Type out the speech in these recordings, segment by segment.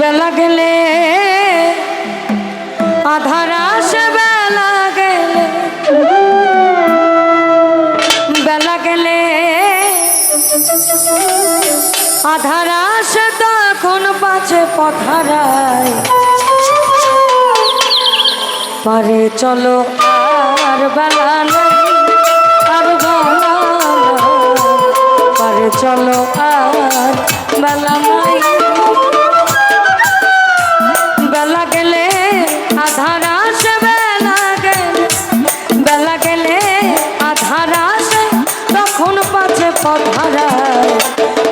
বেলা গেলে, আধার আসে বেলা গেলে। বেলা গেলে, আধার আসে তখন পাছে পথারায়। পারে চলো আর বেলা পাছে পধারায়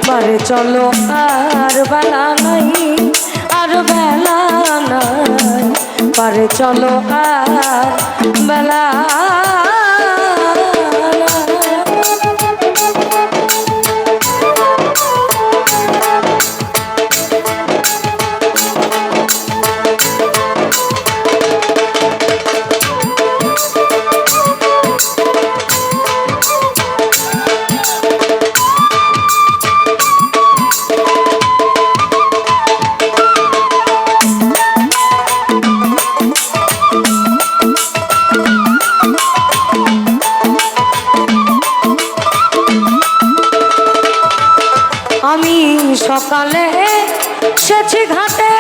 পারে চলো আর বেলা নাই আর বেলা নাই। পারে চলো আর বেলা সকালে সেছি ঘাটে।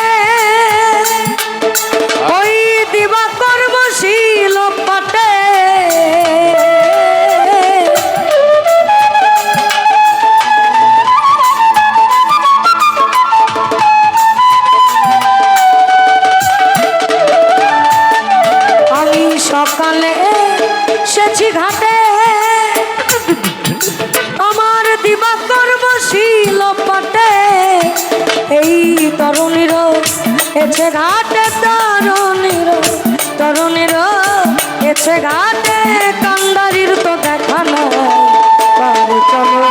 ওই দিবা করব শিল পাটে। আমি সকালে সেছি ঘাটে। আমার দিবা করব শিল পাটে এই তরুণীর এছে ঘাটে তরুণীর তরুণীর এছে ঘাটে কান্দারির তো দেখানো। নাই চলো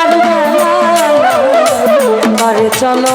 আর পারে চলো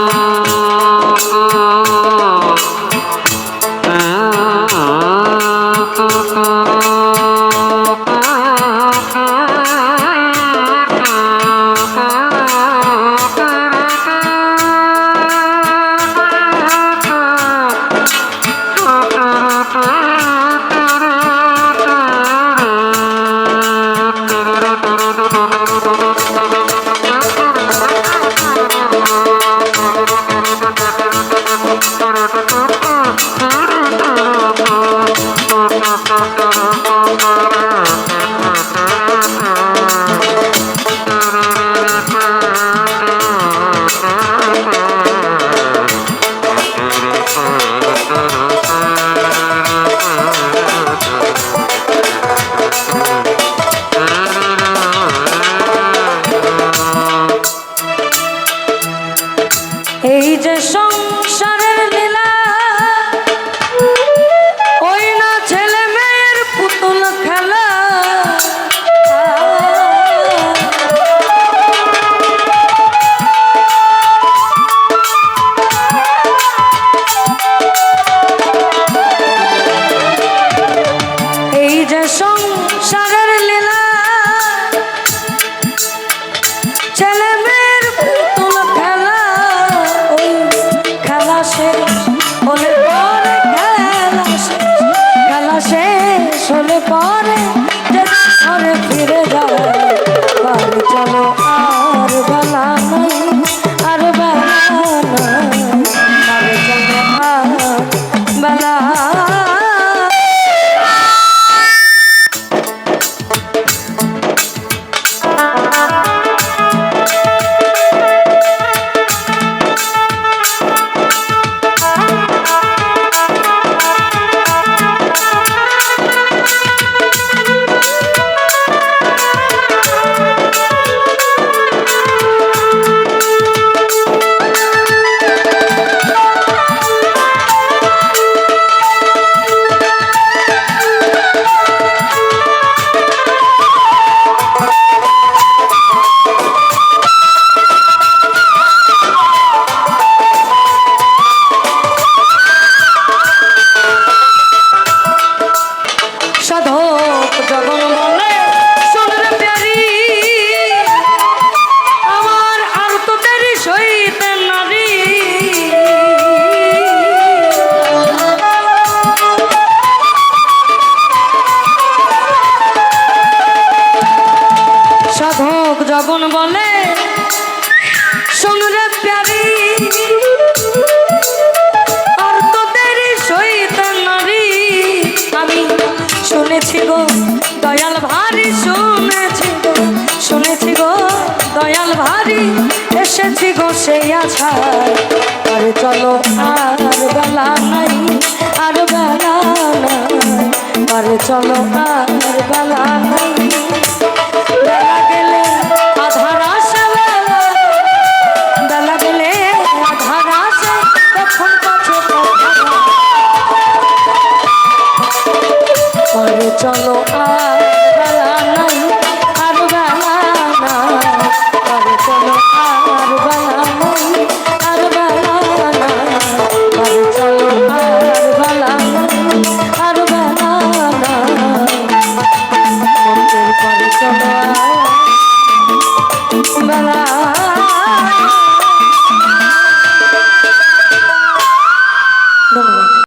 এই যে সংসার পরে ঘরে ফিরে যাও চলো আর বেলা নাই আর বেলা নাই। চলো আর বেলা খায় আরে চলো আর বেলা নাই আর বেলা নাই। আর চলো আর বেলা নাই। So.